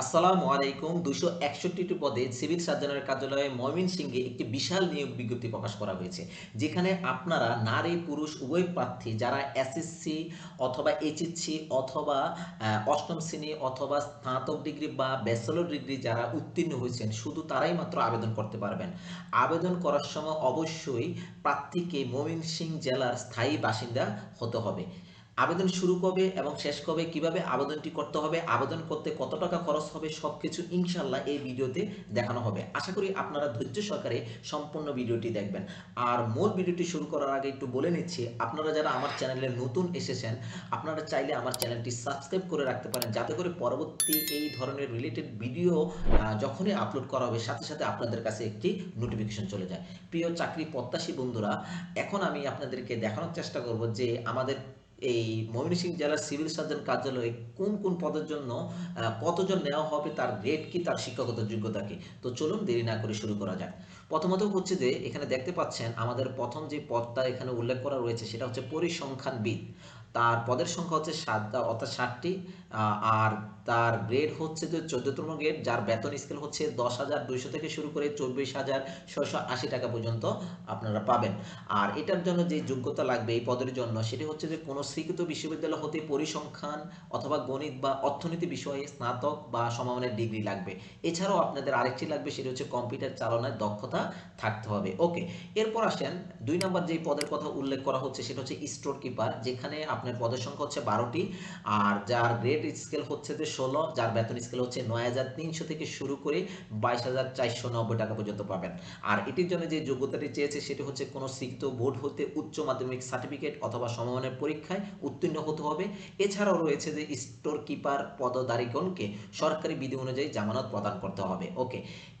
আসসালামু আলাইকুম। দুশো একষট্টিটি পদে সিভিল সার্জনের কার্যালয়ে ময়মনসিংহে একটি বিশাল নিয়োগ বিজ্ঞপ্তি প্রকাশ করা হয়েছে, যেখানে আপনারা নারী, পুরুষ, উভয় প্রার্থী যারা এসএসসি অথবা এইচএসসি অথবা অষ্টম শ্রেণি অথবা স্নাতক ডিগ্রি বা ব্যাচেলর ডিগ্রি যারা উত্তীর্ণ হয়েছেন, শুধু তারাই মাত্র আবেদন করতে পারবেন। আবেদন করার সময় অবশ্যই প্রার্থীকে ময়মনসিংহ জেলার স্থায়ী বাসিন্দা হতে হবে। আবেদন শুরু কবে এবং শেষ কবে, কীভাবে আবেদনটি করতে হবে, আবেদন করতে কত টাকা খরচ হবে, সবকিছু ইনশাল্লাহ এই ভিডিওতে দেখানো হবে। আশা করি আপনারা ধৈর্য সহকারে সম্পূর্ণ ভিডিওটি দেখবেন। আর মূল ভিডিওটি শুরু করার আগে একটু বলে নিচ্ছি, আপনারা যারা আমার চ্যানেলে নতুন এসেছেন, আপনারা চাইলে আমার চ্যানেলটি সাবস্ক্রাইব করে রাখতে পারেন, যাতে করে পরবর্তী এই ধরনের রিলেটেড ভিডিও যখনই আপলোড করা হবে, সাথে সাথে আপনাদের কাছে একটি নোটিফিকেশন চলে যায়। প্রিয় চাকরি প্রত্যাশী বন্ধুরা, এখন আমি আপনাদেরকে দেখানোর চেষ্টা করব যে আমাদের এই ময়মনসিংহ জেলার সিভিল সার্জন কার্যালয়ে কোন কোন পদের জন্য কতজন নেওয়া হবে, তার রেট কি, তার শিক্ষাগত যোগ্যতা কি? তো চলুন দেরি না করে শুরু করা যাক। প্রথমত হচ্ছে যে, এখানে দেখতে পাচ্ছেন আমাদের প্রথম যে পদটা এখানে উল্লেখ করা রয়েছে, সেটা হচ্ছে পরিসংখ্যানবিদ। তার পদের সংখ্যা হচ্ছে সাত, অর্থাৎ ষাটটি আর তার গ্রেড হচ্ছে যে চোদ্দতম গ্রেড যার বেতন স্কেল হচ্ছে দশ হাজার দুইশো থেকে শুরু করে চব্বিশ হাজার ছয়শো আশি টাকা পর্যন্ত আপনারা পাবেন। আর এটার জন্য যে যোগ্যতা লাগবে এই পদের জন্য, সেটি হচ্ছে যে কোনো স্বীকৃত বিশ্ববিদ্যালয় হতে পরিসংখ্যান অথবা গণিত বা অর্থনীতি বিষয়ে স্নাতক বা সমমানের ডিগ্রি লাগবে। এছাড়াও আপনাদের আরেকটি লাগবে, সেটি হচ্ছে কম্পিউটার চালনায় দক্ষতা থাকতে হবে। ওকে, এরপর আসেন দুই নম্বর যে পদের কথা উল্লেখ করা হচ্ছে, সেটা হচ্ছে স্টোর কিপার যেখানে আপনার পদের সংখ্যা হচ্ছে বারোটি, আর যার গ্রেড স্কেল হচ্ছে যে ষোলো, যার বেতন স্কেল হচ্ছে নয় হাজার তিনশো থেকে শুরু করে বাইশ টাকা পর্যন্ত পাবেন। আর এটির জন্য যে যোগ্যতাটি চেয়েছে সেটি হচ্ছে কোনো স্বীকৃত বোর্ড হতে উচ্চ মাধ্যমিক সার্টিফিকেট অথবা সমমানের পরীক্ষায় উত্তীর্ণ হতে হবে। এছাড়াও রয়েছে যে স্টোর কিপার পদধারীগণকে সরকারি বিধি অনুযায়ী জামানত প্রদান করতে হবে। ওকে,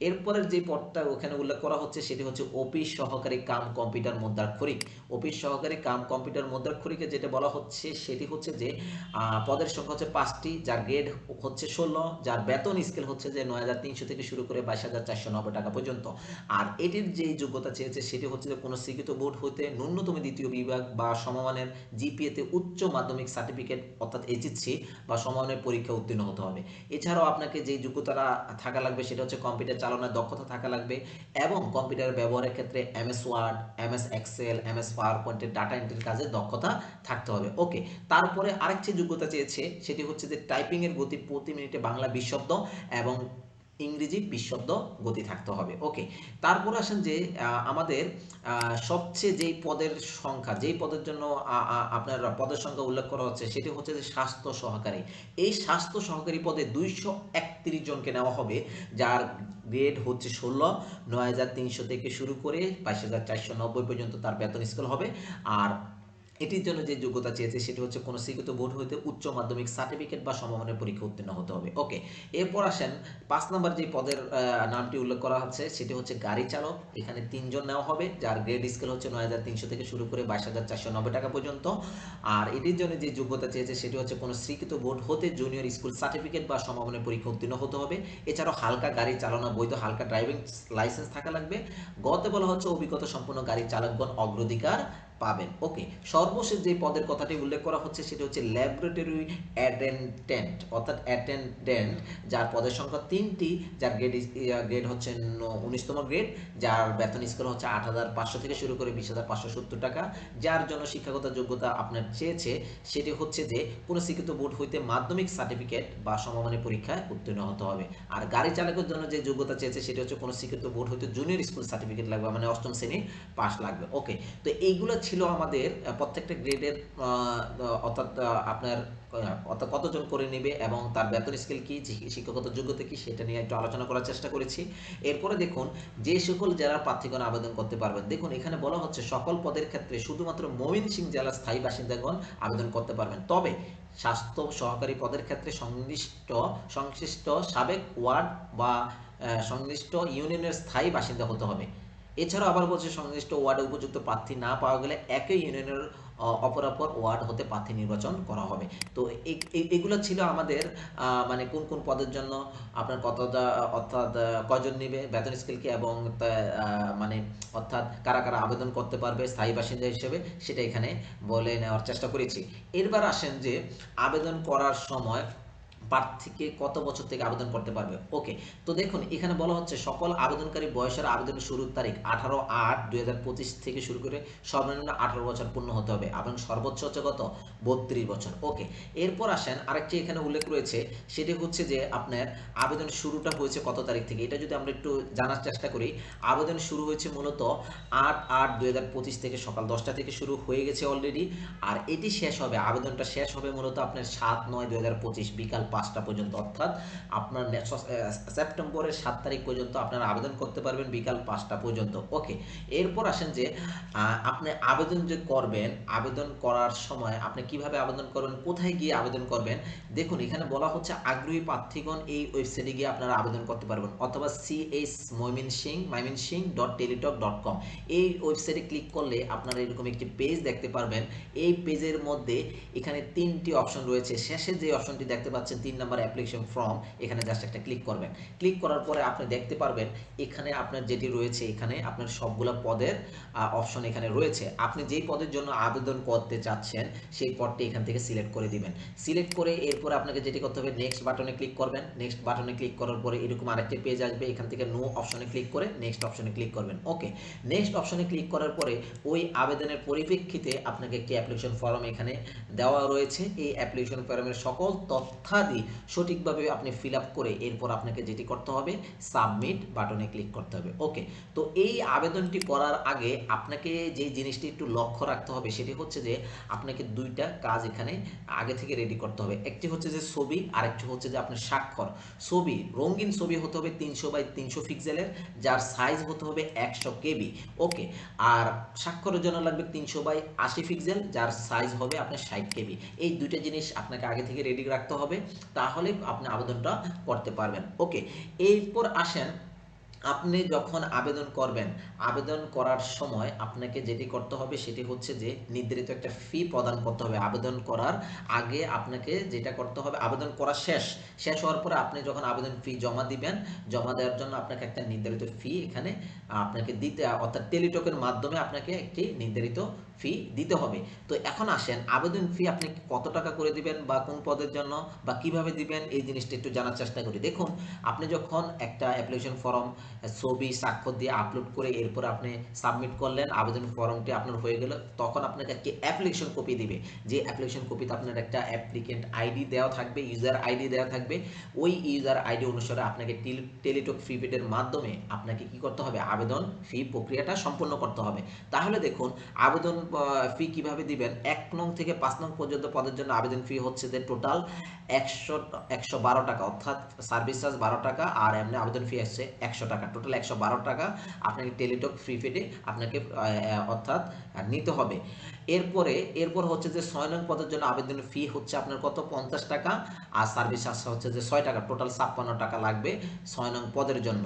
এরপরের যে পদটা ওখানে উল্লেখ করা হচ্ছে সেটি হচ্ছে অফিস সহকারী কাম কম্পিউটার মুদ্রাক্ষরিক অফিস সহকারী কাম কম্পিউটার মুদ্রাক্ষরিকে যেটা বলা হচ্ছে, সেটি হচ্ছে যে পদের সংখ্যা হচ্ছে পাঁচটি, যার গ্রেড হচ্ছে ষোলো, যার বেতন স্কেল হচ্ছে যে নয় তিনশো থেকে শুরু করে বাইশ হাজার চারশো নব্বই টাকা পর্যন্ত। আর এটির যে যোগ্যতা চেয়েছে, সেটি হচ্ছে যে কোনো স্বীকৃত বোর্ড হতে ন্যূনতম দ্বিতীয় বিভাগ বা সমমানের জিপিএতে উচ্চ মাধ্যমিক সার্টিফিকেট অর্থাৎ এইচএসসি বা সমমানের পরীক্ষা উত্তীর্ণ হতে হবে। এছাড়াও আপনাকে যে যোগ্যতাটা থাকা লাগবে, সেটা হচ্ছে কম্পিউটার চালানোর দক্ষতা থাকা লাগবে এবং কম্পিউটার ব্যবহারের ক্ষেত্রে MS Word MS Excel M MS power পয়েন্টের ডাটা এন্ট্রির কাজে দক্ষতা থাকতে হবে। ওকে তারপরে আরেকটি যোগ্যতা চেয়েছে, সেটি হচ্ছে যে টাইপিং এর গতি প্রতি মিনিটে বাংলা বিশ শব্দ এবং ইংরেজি বিশ গতি থাকতে হবে। ওকে তারপর আসেন যে আমাদের সবচেয়ে যেই পদের সংখ্যা, যেই পদের জন্য আপনার পদের সংখ্যা উল্লেখ করা হচ্ছে, সেটি হচ্ছে যে স্বাস্থ্য সহকারী। এই স্বাস্থ্য সহকারী পদে দুইশো একত্রিশ জনকে নেওয়া হবে, যার গ্রেড হচ্ছে ষোলো, নয় হাজার তিনশো থেকে শুরু করে বাইশ হাজার চারশো নব্বই পর্যন্ত তার বেতন স্কেল হবে। আর এটির জন্য যে যোগ্যতা চেয়েছে সেটি হচ্ছে কোনো স্বীকৃত বোর্ড হইতে উচ্চ মাধ্যমিক সার্টিফিকেট বা সমমানের পরীক্ষা উত্তীর্ণ হতে হবে। ওকে এরপর আসেন পাঁচ নম্বর যে পদের নামটি উল্লেখ করা হচ্ছে সেটি হচ্ছে গাড়ি চালক। এখানে তিনজন নেওয়া হবে, যার গ্রেড স্কেল হচ্ছে নয় হাজার তিনশো থেকে শুরু করে বাইশ হাজার চারশো নব্বই টাকা পর্যন্ত। আর এটির জন্য যে যোগ্যতা চেয়েছে সেটি হচ্ছে কোনো স্বীকৃত বোর্ড হতে জুনিয়র স্কুল সার্টিফিকেট বা সমমানের পরীক্ষা উত্তীর্ণ হতে হবে। এছাড়াও হালকা গাড়ি চালানো বৈধ, হালকা ড্রাইভিং লাইসেন্স থাকা লাগবে। গতে বলা হচ্ছে অভিজ্ঞতা সম্পন্ন গাড়ি চালকগণ অগ্রাধিকার পাবেন। ওকে, সর্বশেষ যে পদের কথাটি উল্লেখ করা হচ্ছে সেটা হচ্ছে ল্যাবরেটরি অ্যাটেন্ডেন্ট, অর্থাৎ অ্যাটেন্ডেন্ট যার পদের সংখ্যা তিনটি, যার গ্রেড গ্রেড হচ্ছে উনিশতম গ্রেড যার বেতন স্কেল হচ্ছে আট হাজার পাঁচশো থেকে শুরু করে বিশ হাজার পাঁচশো সত্তর টাকা। যার জন্য শিক্ষাগত যোগ্যতা আপনার চেয়েছে, সেটি হচ্ছে যে কোনো শিক্ষিত বোর্ড হইতে মাধ্যমিক সার্টিফিকেট বা সমমানের পরীক্ষায় উত্তীর্ণ হতে হবে। আর গাড়ি চালকের জন্য যে যোগ্যতা চেয়েছে, সেটি হচ্ছে কোনো শিক্ষিত বোর্ড হইতে জুনিয়র স্কুল সার্টিফিকেট লাগবে মানে অষ্টম শ্রেণি পাস লাগবে। ওকে, তো এইগুলো ছিল আমাদের প্রত্যেকটা গ্রেডের অর্থাৎ আপনার অর্থাৎ কতজন করে নেবে এবং তার বেতন স্কেল কি শিক্ষাগত যোগ্যতা কি, সেটা নিয়ে একটু আলোচনা করার চেষ্টা করেছি। এরপরে দেখুন, যে সকল জেলার প্রার্থীগণ আবেদন করতে পারবেন, দেখুন এখানে বলা হচ্ছে সকল পদের ক্ষেত্রে শুধুমাত্র ময়মনসিংহ জেলার স্থায়ী বাসিন্দাগণ আবেদন করতে পারবেন। তবে স্বাস্থ্য সহকারী পদের ক্ষেত্রে সংশ্লিষ্ট সংশ্লিষ্ট সাবেক ওয়ার্ড বা সংশ্লিষ্ট ইউনিয়নের স্থায়ী বাসিন্দা হতে হবে। এছাড়াও আবার বলছে সংশ্লিষ্ট ওয়ার্ডে উপযুক্ত প্রার্থী না পাওয়া গেলে একই ইউনিয়নের অপরাপর ওয়ার্ড হতে প্রার্থী নির্বাচন করা হবে। তো এগুলো ছিল আমাদের মানে কোন কোন পদের জন্য, আপনার কতটা, অর্থাৎ কজন নেবে, বেতন স্কেল কি এবং মানে অর্থাৎ কারা কারা আবেদন করতে পারবে স্থায়ী বাসিন্দা হিসেবে, সেটা এখানে বলে নেওয়ার চেষ্টা করেছি। এরবার আসেন যে, আবেদন করার সময় প্রার্থীকে কত বছর থেকে আবেদন করতে পারবে? ওকে তো দেখুন, এখানে বলা হচ্ছে সকল আবেদনকারী বয়সের আবেদনের শুরুর তারিখ আঠারো আট দুই থেকে শুরু করে সর্বনিম্ন আঠারো বছর পূর্ণ হতে হবে এবং সর্বোচ্চ হচ্ছে কত? বত্রিশ বছর। ওকে এরপর আসেন আরেকটি এখানে উল্লেখ রয়েছে, সেটি হচ্ছে যে আপনার আবেদন শুরুটা হয়েছে কত তারিখ থেকে? এটা যদি আমরা একটু জানার চেষ্টা করি, আবেদন শুরু হয়েছে মূলত আট আট দুই থেকে সকাল দশটা থেকে শুরু হয়ে গেছে অলরেডি আর এটি শেষ হবে, আবেদনটা শেষ হবে মূলত আপনার সাত নয় দুই বিকাল পাঁচটা পর্যন্ত, অর্থাৎ আপনার সেপ্টেম্বরের সাত তারিখ পর্যন্ত আপনারা আবেদন করতে পারবেন, বিকাল পাঁচটা পর্যন্ত। ওকে, এরপর আসেন যে আপনি আবেদন যে করবেন, আবেদন করার সময় আপনি কীভাবে আবেদন করবেন, কোথায় গিয়ে আবেদন করবেন, দেখুন এখানে বলা হচ্ছে আগ্রহী প্রার্থীগণ এই ওয়েবসাইটে গিয়ে আপনারা আবেদন করতে পারবেন, অথবা C CS Mymensingh Mymensingh dot Teletalk dot com. এই ওয়েবসাইটে ক্লিক করলে আপনারা এরকম একটি পেজ দেখতে পারবেন। এই পেজের মধ্যে এখানে তিনটি অপশন রয়েছে। শেষে যে অপশনটি দেখতে পাচ্ছেন তিন নম্বর অ্যাপ্লিকেশন ফর্ম এখানে জাস্ট একটা ক্লিক করবেন। ক্লিক করার পরে আপনি দেখতে পারবেন, এখানে আপনার যেটি রয়েছে, এখানে আপনার সবগুলো পদের অপশন এখানে রয়েছে। আপনি যেই পদের জন্য আবেদন করতে চাচ্ছেন, সেই পদটি এখান থেকে সিলেক্ট করে দিবেন। সিলেক্ট করে এরপর আপনাকে যেটি করতে হবে নেক্সট বাটনে ক্লিক করবেন। নেক্সট বাটনে ক্লিক করার পরে এরকম আরেকটি পেজ আসবে, এখান থেকে নো অপশনে ক্লিক করে নেক্সট অপশনে ক্লিক করবেন। ওকে নেক্সট অপশনে ক্লিক করার পরে ওই আবেদনের পরিপ্রেক্ষিতে আপনাকে একটি অ্যাপ্লিকেশন ফর্ম এখানে দেওয়া রয়েছে। এই অ্যাপ্লিকেশন ফর্মের সকল তথ্যাদি সঠিকভাবে আপনি ফিল করে এরপর আপনাকে যেটি করতে হবে, সাবমিট বাটনে ক্লিক করতে হবে। ওকে, তো এই আবেদনটি করার আগে আপনাকে যে জিনিসটি একটু লক্ষ্য রাখতে হবে সেটি হচ্ছে যে আপনাকে দুইটা কাজ এখানে আগে থেকে রেডি করতে হবে। একটি হচ্ছে যে ছবি, আরেকটি হচ্ছে যে আপনার স্বাক্ষর। ছবি, রঙিন ছবি হতে হবে তিনশো বাই তিনশো পিক্সেলের যার সাইজ হতে হবে একশো কেবি। ওকে, আর স্বাক্ষরের জন্য লাগবে তিনশো বাই আশি পিক্সেল যার সাইজ হবে আপনার ষাট কেবি। এই দুইটা জিনিস আপনাকে আগে থেকে রেডি রাখতে হবে। তাহলে আপনি আবেদনটা করতে পারবেন। ওকে, এরপর আসেন, আপনি যখন আবেদন করবেন, আবেদন করার সময় আপনাকে যেটি করতে হবে সেটি হচ্ছে যে নির্ধারিত একটা ফি প্রদান করতে হবে। আবেদন করার আগে আপনাকে যেটা করতে হবে, আবেদন করা শেষ। শেষ হওয়ার পরে আপনি যখন আবেদন ফি জমা দিবেন, জমা দেওয়ার জন্য আপনাকে একটা নির্ধারিত ফি এখানে আপনাকে দিতে, অর্থাৎ টেলিটকের মাধ্যমে আপনাকে একটি নির্ধারিত ফি দিতে হবে। তো এখন আসেন, আবেদন ফি আপনি কত টাকা করে দিবেন বা কোন পদের জন্য বা কীভাবে দিবেন এই জিনিসটা একটু জানার চেষ্টা করি। দেখুন, আপনি যখন একটা অ্যাপ্লিকেশন ফর্ম ছবি, স্বাক্ষর দিয়ে আপলোড করে এরপর আপনি সাবমিট করলেন, আবেদন ফর্মটি আপনার হয়ে গেল, তখন আপনাকে একটি অ্যাপ্লিকেশন কপি দিবে। যে অ্যাপ্লিকেশন কপিতে আপনার একটা অ্যাপ্লিকেন্ট আইডি দেওয়া থাকবে ইউজার আইডি দেওয়া থাকবে। ওই ইউজার আইডি অনুসারে আপনাকে টেলিটক ফ্রি পেডের মাধ্যমে আপনাকে কি করতে হবে? আবেদন ফি প্রক্রিয়াটা সম্পূর্ণ করতে হবে। তাহলে দেখুন, আবেদন ফি কীভাবে দিবেন? এক নং থেকে পাঁচ নং পর্যন্ত পদের জন্য আবেদন ফি হচ্ছে যে টোটাল একশো একশো বারো টাকা। অর্থাৎ সার্ভিস চার্জ বারো টাকা আর এমনি আবেদন ফি আসছে একশো টাকা। টোটাল একশো বারো টাকা আপনাকে টেলিটক ফ্রি পেডে আপনাকে অর্থাৎ নিতে হবে। এরপরে, এরপর হচ্ছে যে ছয় নং পদের জন্য আবেদন ফি হচ্ছে আপনার কত? পঞ্চাশ টাকা। আর সার্ভিস চার্জ হচ্ছে যে ছয় টাকা। টোটাল ছাপ্পান্ন টাকা লাগবে ছয় নং পদের জন্য।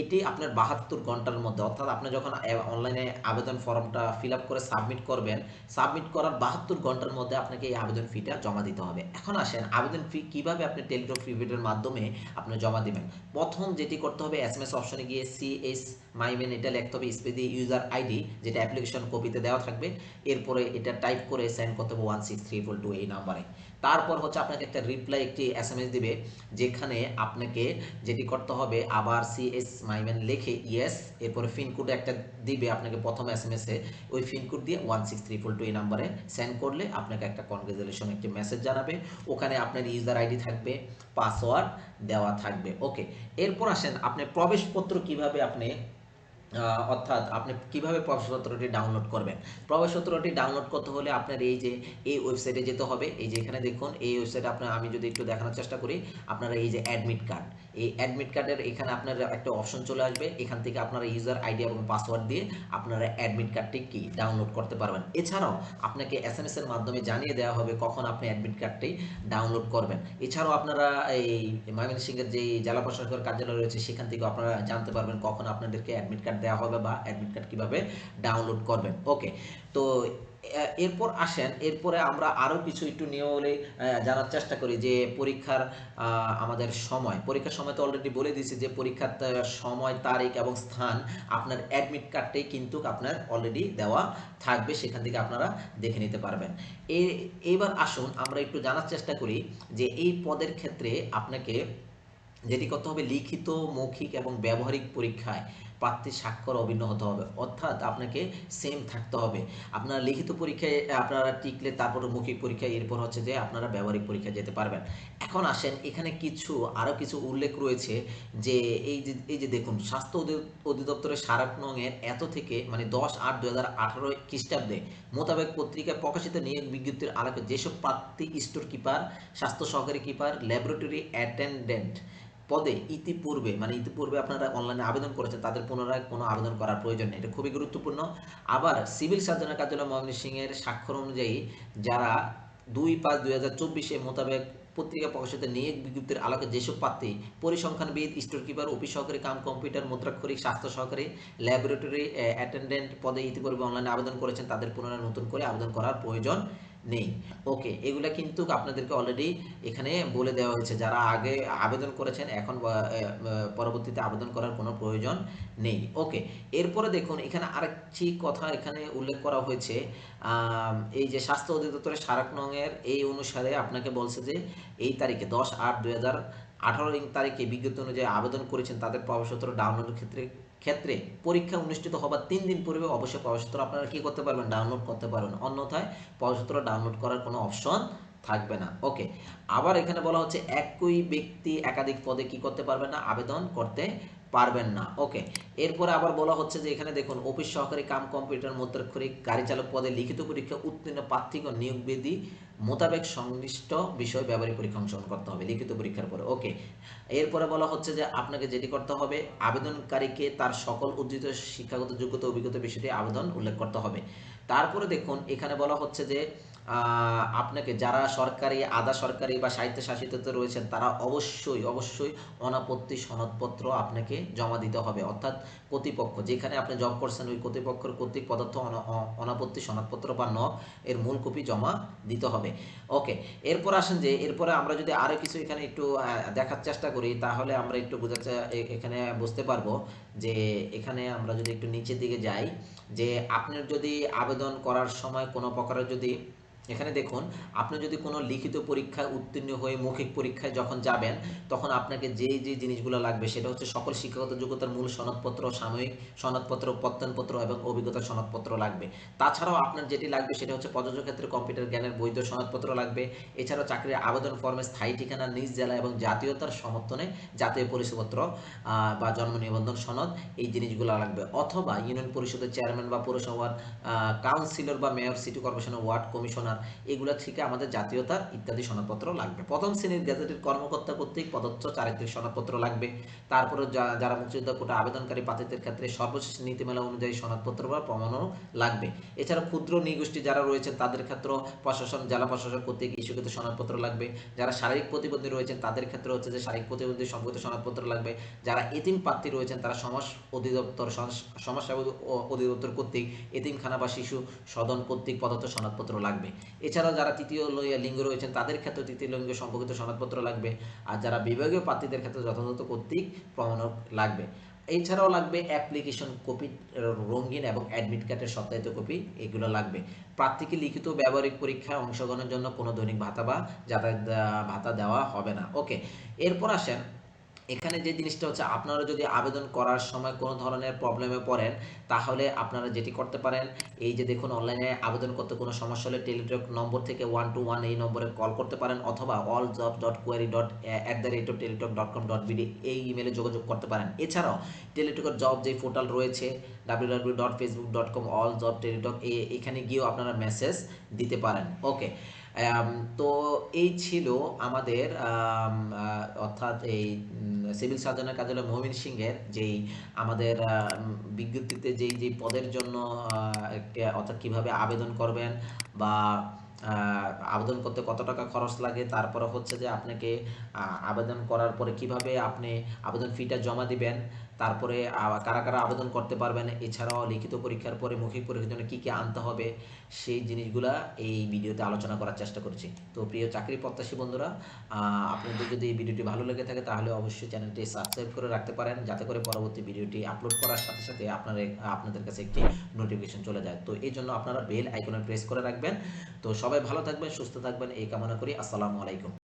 এটি আপনার বাহাত্তর ঘণ্টার মধ্যে। অর্থাৎ আপনি যখন অনলাইনে আবেদন ফর্মটা ফিল করে সাবমিট করবেন সাবমিট করার বাহাত্তর ঘণ্টার মধ্যে আপনাকে এই আবেদন ফিটা জমা দিতে হবে। এখন আসেন, আবেদন ফি কীভাবে আপনি টেলিটক ফ্রিপেডের মাধ্যমে আপনি জমা দিবেন? প্রথম যেটি করতে হবে এস এম এস অপশনে গিয়ে সি এস মাইমেন এটা লিখতে হবে দিয়ে ইউজার আইডি যেটা অ্যাপ্লিকেশন কপিতে দেওয়া থাকবে। এরপরে এটা টাইপ করে সেন্ড করতে হবে one six three four two এই নাম্বারে তারপর হচ্ছে আপনাকে একটা রিপ্লাই একটি এস এম এস দিবে, যেখানে আপনাকে যেটি করতে হবে, আবার সি এস মাইমেন লিখে ইয়েস এরপরে পিনকোড একটা দিবে আপনাকে প্রথম এস এম এসে ওই ফিনকোড দিয়ে one six three four two এই নাম্বারে সেন্ড করলে আপনাকে একটা কনগ্রেচুলেশন একটি মেসেজ জানাবে। ওখানে আপনার ইউজার আইডি থাকবে পাসওয়ার্ড দেওয়া থাকবে। ওকে এরপর আসেন, আপনি প্রবেশপত্র কীভাবে আপনি অর্থাৎ আপনি কীভাবে প্রবেশপত্রটি ডাউনলোড করবেন? প্রবেশপত্রটি ডাউনলোড করতে হলে আপনার এই যে, এই ওয়েবসাইটে যেতে হবে। এই যে এখানে দেখুন, এই ওয়েবসাইটে আপনার আমি যদি একটু দেখানোর চেষ্টা করি, আপনারা এই যে অ্যাডমিট কার্ড এই অ্যাডমিট কার্ডের এখানে আপনার একটা অপশন চলে আসবে। এখান থেকে আপনারা ইউজার আইডি এবং পাসওয়ার্ড দিয়ে আপনারা অ্যাডমিট কার্ডটি কি ডাউনলোড করতে পারবেন। এছাড়াও আপনাকে এস এম এর মাধ্যমে জানিয়ে দেওয়া হবে কখন আপনি অ্যাডমিট কার্ডটি ডাউনলোড করবেন। এছাড়াও আপনারা এই ময়মনসিংহের যে জেলা প্রশাসকের কার্যালয় রয়েছে, সেখান থেকে আপনারা জানতে পারবেন কখন আপনাদেরকে অ্যাডমিট কার্ড দেওয়া হবে বা অ্যাডমিট কার্ড কীভাবে ডাউনলোড করবেন। ওকে তো এরপর আসেন, এরপরে আমরা আরও কিছু একটু নিয়মে জানার চেষ্টা করি যে পরীক্ষার আমাদের সময়, পরীক্ষার সময় তো অলরেডি বলে দিয়েছি যে পরীক্ষার সময়, তারিখ এবং স্থান আপনার অ্যাডমিট কার্ডটাই কিন্তু আপনার অলরেডি দেওয়া থাকবে, সেখান থেকে আপনারা দেখে নিতে পারবেন। এ- এবার আসুন, আমরা একটু জানার চেষ্টা করি যে এই পদের ক্ষেত্রে আপনাকে যেটি করতে হবে লিখিত, মৌখিক এবং ব্যবহারিক পরীক্ষায় প্রার্থীর স্বাক্ষর অভিন্ন হতে হবে। অর্থাৎ আপনাকে সেম থাকতে হবে। আপনারা লিখিত পরীক্ষায়, আপনারা টিকলে তারপর মৌখিক পরীক্ষায়, এরপর হচ্ছে যে আপনারা ব্যবহারিক পরীক্ষায় যেতে পারবেন। এখন আসেন, এখানে কিছু আরও কিছু উল্লেখ রয়েছে যে এই যে এই যে দেখুন, স্বাস্থ্য অধিদপ্তরের নংয়ের এত থেকে মানে দশ আট দু হাজার আঠারো খ্রিস্টাব্দে মোতাবেক পত্রিকায় প্রকাশিত নিয়োগ বিজ্ঞপ্তির আলোকে যেসব প্রার্থী স্টোর কিপার স্বাস্থ্য সহকারী কিপার, ল্যাবরেটরি অ্যাটেন্ডেন্ট পদে ইতিপূর্বে মানে ইতিপূর্বে আপনারা অনলাইনে আবেদন করেছেন, তাদের পুনরায় কোনো আবেদন করার প্রয়োজন নেই। এটা খুবই গুরুত্বপূর্ণ। আবার সিভিল সার্জনের কার্যালয় ময়মনসিংহের স্বাক্ষর অনুযায়ী যারা দুই পাঁচ দুই হাজার চব্বিশে মোতাবেক পত্রিকা প্রকাশিত নিয়োগ বিজ্ঞপ্তির আলোকে যেসব প্রার্থী, পরিসংখ্যানবিদ, স্টোর কিপার, অফিস সহকারী, কাম কম্পিউটার, মুদ্রাক্ষরিক, স্বাস্থ্য সহকারী, ল্যাবরেটরি, অ্যাটেন্ডেন্ট পদে ইতিপূর্বে অনলাইনে আবেদন করেছেন, তাদের পুনরায় নতুন করে আবেদন করার প্রয়োজন নেই। ওকে এগুলা কিন্তু আপনাদেরকে অলরেডি এখানে বলে দেওয়া হয়েছে। যারা আগে আবেদন করেছেন, এখন পরবর্তীতে আবেদন করার কোনো প্রয়োজন নেই। ওকে এরপরে দেখুন, এখানে আরেকটি কথা এখানে উল্লেখ করা হয়েছে। এই যে স্বাস্থ্য অধিদপ্তরের সারাক নংয়ের এই অনুসারে আপনাকে বলছে যে, এই তারিখে দশ আট দুই হাজার আঠারো তারিখে বিজ্ঞপ্তি অনুযায়ী আবেদন করেছেন, তাদের প্রবেশপত্র ডাউনলোডের ক্ষেত্রে ক্ষেত্রে পরীক্ষা অনুষ্ঠিত হবার তিন দিন পূর্বে অবশ্যই প্রবেশপত্র আপনারা কি করতে পারবেন? ডাউনলোড করতে পারবেন। অন্যথায় প্রবেশপত্র ডাউনলোড করার কোনো অপশন থাকবে না। ওকে আবার এখানে বলা হচ্ছে একই ব্যক্তি একাধিক পদে কি করতে পারবে না? আবেদন করতে পারবেন না। ওকে এরপরে আবার বলা হচ্ছে যে এখানে দেখুন, অফিস সহকারী কাম কম্পিউটার মুদ্রাক্ষরিক, গাড়ি চালক পদে লিখিত পরীক্ষা, উত্তীর্ণ প্রার্থীগণ নিয়োগ বিধি মোতাবেক সংশ্লিষ্ট বিষয় ব্যবহারিক পরীক্ষা অংশগ্রহণ করতে হবে, লিখিত পরীক্ষার পরে। ওকে এরপরে বলা হচ্ছে যে আপনাকে যেটি করতে হবে, আবেদনকারীকে তার সকল উদ্ধৃত শিক্ষাগত যোগ্যতা, অভিজ্ঞতা বিষয়টি আবেদন উল্লেখ করতে হবে। তারপরে দেখুন, এখানে বলা হচ্ছে যে আপনাকে যারা সরকারি, আধা সরকারি বা সাহিত্য শাসিততে রয়েছেন, তারা অবশ্যই অবশ্যই অনাপত্তি সনদপত্র আপনাকে জমা দিতে হবে। অর্থাৎ কর্তৃপক্ষ, যেখানে আপনি জব করছেন, ওই কর্তৃপক্ষের কর্তৃক পদার্থ অনাপত্তি সনদপত্র বা নক এর মূল কপি জমা দিতে হবে। ওকে, এরপর আসেন যে, এরপরে আমরা যদি আরও কিছু এখানে একটু দেখার চেষ্টা করি, তাহলে আমরা একটু বোঝাতে এ- এখানে বুঝতে পারব যে, এখানে আমরা যদি একটু নিচের দিকে যাই, যে, আপনার যদি আবেদন করার সময় কোনো প্রকারের যদি এখানে দেখুন, আপনি যদি কোনো লিখিত পরীক্ষায় উত্তীর্ণ হয়ে মৌখিক পরীক্ষায় যখন যাবেন, তখন আপনাকে যে যে জিনিসগুলো লাগবে সেটা হচ্ছে সকল শিক্ষাগত যোগ্যতার মূল সনদপত্র, সাময়িক সনদপত্র, প্রত্যয়নপত্র এবং অভিজ্ঞতার সনদপত্র লাগবে। তাছাড়াও আপনার যেটি লাগবে সেটা হচ্ছে প্রযোজ্য ক্ষেত্রে কম্পিউটার জ্ঞানের বৈধ সনদপত্র লাগবে। এছাড়াও চাকরির আবেদন ফর্মে স্থায়ী ঠিকানা নিজ জেলা এবং জাতীয়তার সমর্থনে জাতীয় পরিচয়পত্র বা জন্ম নিবন্ধন সনদ, এই জিনিসগুলো লাগবে। অথবা ইউনিয়ন পরিষদের চেয়ারম্যান বা পৌরসভার কাউন্সিলর বা মেয়র, সিটি কর্পোরেশনের ওয়ার্ড কমিশনার এগুলো থেকে আমাদের জাতীয়তার ইত্যাদি সনদপত্র লাগবে। প্রথম শ্রেণির গ্যাজেটের কর্মকর্তা কর্তৃক প্রদত্ত চারিত্রিক সনদপত্র লাগবে। তারপরে যারা মুক্তিযোদ্ধা কোটা আবেদনকারী প্রার্থীদের ক্ষেত্রে সর্বশেষ নীতিমালা অনুযায়ী সনদপত্র বা প্রমাণও লাগবে। এছাড়া ক্ষুদ্র নৃগোষ্ঠী যারা রয়েছেন, তাদের ক্ষেত্রে প্রশাসন, জেলা প্রশাসন কর্তৃক ইস্যুকৃত সনদপত্র লাগবে। যারা শারীরিক প্রতিবন্ধী রয়েছেন, তাদের ক্ষেত্রে হচ্ছে যে শারীরিক প্রতিবন্ধী সম্পর্কিত সনদপত্র লাগবে। যারা এতিম প্রার্থী রয়েছেন, তারা সমাজ অধিদপ্তর, সমাজ- অধিদপ্তর কর্তৃক এতিমখানা বা শিশু সদন কর্তৃক প্রদত্ত সনদপত্র লাগবে। এছাড়াও যারা তৃতীয় লিঙ্গ রয়েছেন, তাদের ক্ষেত্রে তৃতীয় লিঙ্গ সম্পর্কিত সনদপত্র লাগবে। আর যারা বিভাগীয় প্রার্থীদের ক্ষেত্রে যথাযথ কর্তৃক প্রমাণক লাগবে। এছাড়াও লাগবে অ্যাপ্লিকেশন কপি, রঙিন এবং অ্যাডমিট কার্ডের সত্যায়িত কপি, এগুলো লাগবে। প্রার্থীকে লিখিত ব্যবহারিক পরীক্ষায় অংশগ্রহণের জন্য কোনো দৈনিক ভাতা বা যাতায়াত ভাতা দেওয়া হবে না। ওকে, এরপর আসেন এখানে যে জিনিসটা হচ্ছে, আপনারা যদি আবেদন করার সময় কোনো ধরনের প্রবলেমে পড়েন, তাহলে আপনারা যেটি করতে পারেন, এই যে দেখুন অনলাইনে আবেদন করতে কোনো সমস্যা হলে টেলিটক নম্বর থেকে ওয়ান টু ওয়ান এই নম্বরে কল করতে পারেন, অথবা all job dot query dot at the rate of Teletalk dot com dot BD এই ইমেলে যোগাযোগ করতে পারেন। এছাড়াও টেলিটকের জব যে পোর্টাল রয়েছে W W dot Facebook dot com all job Teletalk এখানে গিয়েও আপনারা মেসেজ দিতে পারেন। ওকে তো এই ছিল আমাদের অর্থাৎ এই সিভিল সার্জনের কার্যালয় মহমিন সিংহের যেই আমাদের আম, বিজ্ঞপ্তিতে যেই যেই পদের জন্য অর্থাৎ কীভাবে আবেদন করবেন বা আবেদন করতে কত টাকা খরচ লাগে? তারপরে হচ্ছে যে আপনাকে আবেদন করার পরে কীভাবে আপনি আবেদন ফিটা জমা দিবেন? তারপরে কারা কারা আবেদন করতে পারবেন? এছাড়াও লিখিত পরীক্ষার পরে মৌখিক পরীক্ষার জন্য কী কী আনতে হবে? সেই জিনিসগুলা এই ভিডিওতে আলোচনা করার চেষ্টা করছি। তো প্রিয় চাকরি প্রত্যাশী বন্ধুরা আপনাদের যদি এই ভিডিওটি ভালো লেগে থাকে, তাহলে অবশ্যই চ্যানেলটি সাবস্ক্রাইব করে রাখতে পারেন, যাতে করে পরবর্তী ভিডিওটি আপলোড করার সাথে সাথে আপনার, আপনাদের কাছে একটি নোটিফিকেশন চলে যায়। তো এই জন্য আপনারা বেল আইকনে প্রেস করে রাখবেন। তো সবাই ভালো থাকবেন সুস্থ থাকবেন। এই কামনা করি। আসসালামু আলাইকুম।